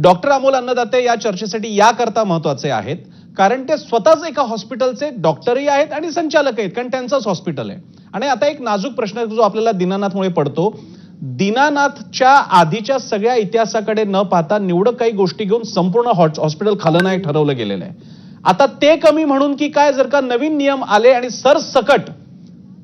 Doctor Amol अन्नदाते या चर्चेसाठी याकरता महत्त्वाचे आहेत. कारण ते स्वतःच एका हॉस्पिटलचे डॉक्टरही आहेत आणि संचालक आहेत. कारण त्यांचंच हॉस्पिटल आहे. आणि आता एक नाजूक प्रश्न जो आपल्याला दीनानाथमुळे पडतो. दीनानाथच्या आधीच्या सगळ्या इतिहासाकडे न पाहता निवडक काही गोष्टी घेऊन संपूर्ण हॉट- हॉस्पिटल खलनायक ठरवलं गेलेलं आहे. आता ते कमी म्हणून की काय? जर का नवीन नियम आले आणि सरसकट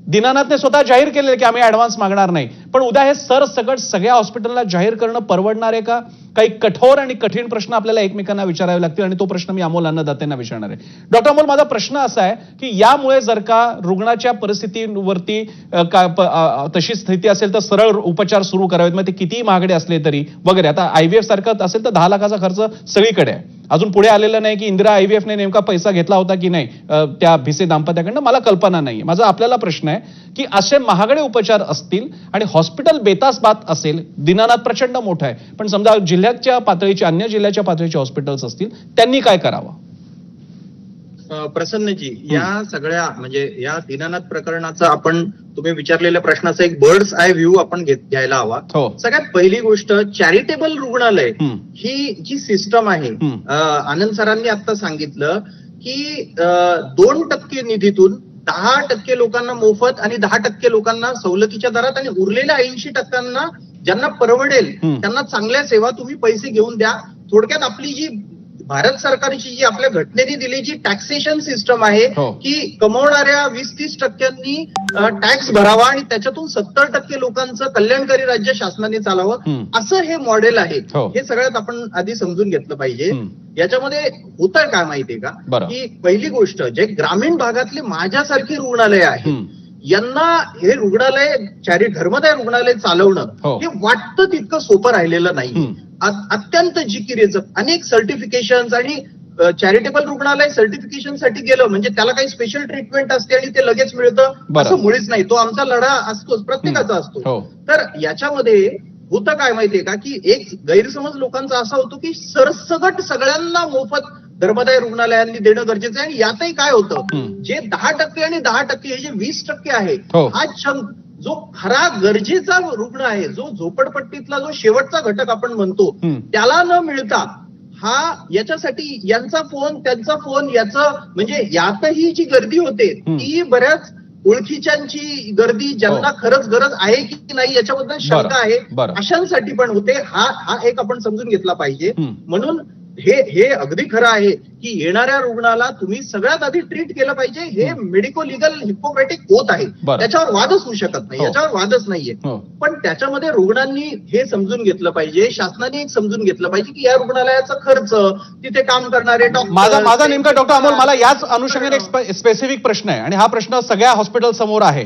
दिनानाथने स्वतः जाहीर केलेलं की आम्ही ऍडव्हान्स मागणार नाही. पण उद्या हे सरसकट सगळ्या हॉस्पिटलला जाहीर करणं परवडणार आहे का? काही कठोर आणि कठीण प्रश्न आपल्याला एकमेकांना विचारावे लागतील आणि तो प्रश्न मी अमोल अन्नदातेंना विचारणार आहे. डॉक्टर अमोल माझा प्रश्न असा आहे की यामुळे जर का रुग्णाच्या परिस्थितीवरती का- तशी स्थिती असेल तर सरळ उपचार सुरू करावेत. मग ते कितीही महागडे असले तरी वगैरे. आता आयव्हीएफ सारखं असेल तर दहा लाखाचा खर्च सगळीकडे आहे. अजून पुढे आलेलं नाही की इंदिरा आयव्हीएफने नेमका पैसा घेतला होता की नाही त्या भिसे दाम्पत्याकडनं मला कल्पना नाही माझा आपल्याला प्रश्न आहे की असे महागडे उपचार असतील आणि हॉस्पिटल बेतास बात असेल दिनानाथ प्रचंड मोठं आहे. पण समजा जिल्ह्याच्या पातळीचे अन्य जिल्ह्याच्या पातळीचे हॉस्पिटल्स असतील त्यांनी काय करावं? प्रसन्नजी या सगळ्या म्हणजे या दिनानाथ प्रकरणाचा आपण तुम्ही विचारलेल्या प्रश्नाचा एक बर्ड्स आय व्ह्यू आपण घेत- घ्यायला हवा हो सगळ्यात पहिली गोष्ट चॅरिटेबल रुग्णालय. ही जी सिस्टम आहे आनंद सरांनी आता सांगितलं की दोन टक्के निधीतून दहा टक्के लोकांना मोफत आणि दहा टक्के लोकांना सवलतीच्या दरात आणि उरलेल्या ऐंशी टक्क्यांना ज्यांना परवडेल. त्यांना चांगल्या सेवा तुम्ही पैसे घेऊन द्या थोडक्यात आपली जी भारत सरकारची जी आपल्या घटनेने दिली जी टॅक्सेशन सिस्टम आहे हो. की कमवणाऱ्या वीस तीस टक्क्यांनी टॅक्स भरावा आणि त्याच्यातून सत्तर टक्के लोकांचं कल्याणकारी राज्य शासनाने चालावं. असं हे मॉडेल आहे हो. हे सगळ्यात आपण आधी समजून घेतलं पाहिजे. याच्यामध्ये होत काय माहितीये का. की पहिली गोष्ट जे ग्रामीण भागातली माझ्यासारखी रुग्णालय आहे. यांना हे रुग्णालय चारी धर्मदाय रुग्णालय चालवणं हो. हे वाटतं तितकं सोपं राहिलेलं नाही अत्यंत जिकिरीचं अनेक सर्टिफिकेशन आणि चॅरिटेबल रुग्णालय सर्टिफिकेशनसाठी गेलं म्हणजे त्याला काही स्पेशल ट्रीटमेंट असते आणि ते लगेच मिळतं. असं मुळीच नाही तो आमचा लढा असतोच प्रत्येकाचा असतो हो तर याच्यामध्ये होतं काय माहितीये का की एक गैरसमज लोकांचा असा होतो की सरसगट सगळ्यांना मोफत धर्मदाय रुग्णालयांनी देणं गरजेचं आहे आणि यातही काय होतं. जे दहा टक्के आणि दहा टक्के हे जे वीस टक्के आहे हो. हा छंद जो खरा गरजेचा रुग्ण आहे जो झोपडपट्टीतला जो शेवटचा घटक आपण म्हणतो. त्याला न मिळता हा याच्यासाठी यांचा फोन त्यांचा फोन याचं म्हणजे यातही जी गर्दी होते. ती बऱ्याच ओळखीच्यांची गर्दी ज्यांना खरंच गरज आहे की नाही याच्याबद्दल शंका आहे. अशांसाठी पण होते हा हा एक आपण समजून घेतला पाहिजे. म्हणून हे हे अगदी खरं आहे की येणाऱ्या रुग्णाला तुम्ही सगळ्यात आधी ट्रीट केलं पाहिजे. हे मेडिको लिगल हिपोक्रॅटिक होत आहे. त्याच्यावर वादच होऊ शकत नाही. हो. याच्यावर वादच नाहीये. हो. पण त्याच्यामध्ये रुग्णांनी हे समजून घेतलं पाहिजे. शासनाने एक समजून घेतलं पाहिजे की या रुग्णालयाचा खर्च तिथे काम करणारे डॉक्टर माझा माझा नेमका डॉक्टर अमोल मला याच अनुषंगाने एक स्पेसिफिक प्रश्न आहे. आणि हा प्रश्न सगळ्या हॉस्पिटल समोर आहे.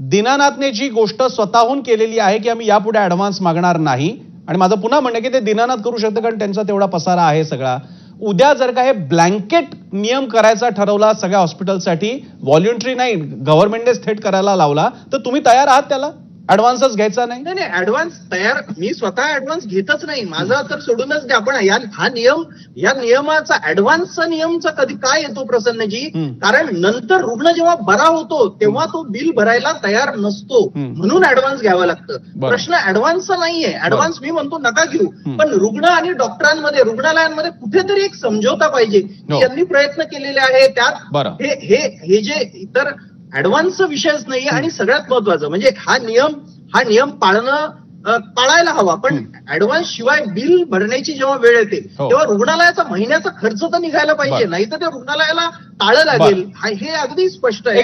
दीनानाथने जी गोष्ट स्वतःहून केलेली आहे की आम्ही यापुढे ऍडव्हान्स मागणार नाही आणि माझं पुन्हा म्हणणं की ते दिनानाथ करू शकतं कारण त्यांचा तेवढा पसारा आहे सगळा. उद्या जर का हे ब्लँकेट नियम करायचा ठरवला सगळ्या हॉस्पिटलसाठी व्हॉल्युंटरी नाही गव्हर्नमेंटनेच थेट करायला लावला तर तुम्ही तयार आहात त्याला? ऍडव्हान्सच घ्यायचा नाही? नाही ऍडव्हान्स तयार मी स्वतः ऍडव्हान्स घेतच नाही. माझा तर सोडूनच द्या पण या हा नियम या नियमाचा ऍडव्हान्सचा नियमचा कधी काय येतो प्रसन्नजी. कारण नंतर रुग्ण जेव्हा बरा होतो तेव्हा तो बिल भरायला तयार नसतो. म्हणून ऍडव्हान्स घ्यावं लागतं. प्रश्न ऍडव्हान्सचा नाहीये. ऍडव्हान्स मी म्हणतो नका घेऊ. पण रुग्ण आणि डॉक्टरांमध्ये रुग्णालयांमध्ये कुठेतरी एक समझोता पाहिजे. की हो. यांनी प्रयत्न केलेले आहे त्यात हे हे जे इतर ऍडव्हान्सचा विषयच नाहीये आणि सगळ्यात महत्वाचं म्हणजे हा नियम हा नियम पाळणं पाळायला हवा. पण ऍडव्हान्स शिवाय बिल भरण्याची जेव्हा वेळ येते हो. तेव्हा रुग्णालयाचा महिन्याचा खर्च तर निघायला पाहिजे. नाही तर त्या रुग्णालयाला टाळं लागेल. हा- अगदी स्पष्ट आहे.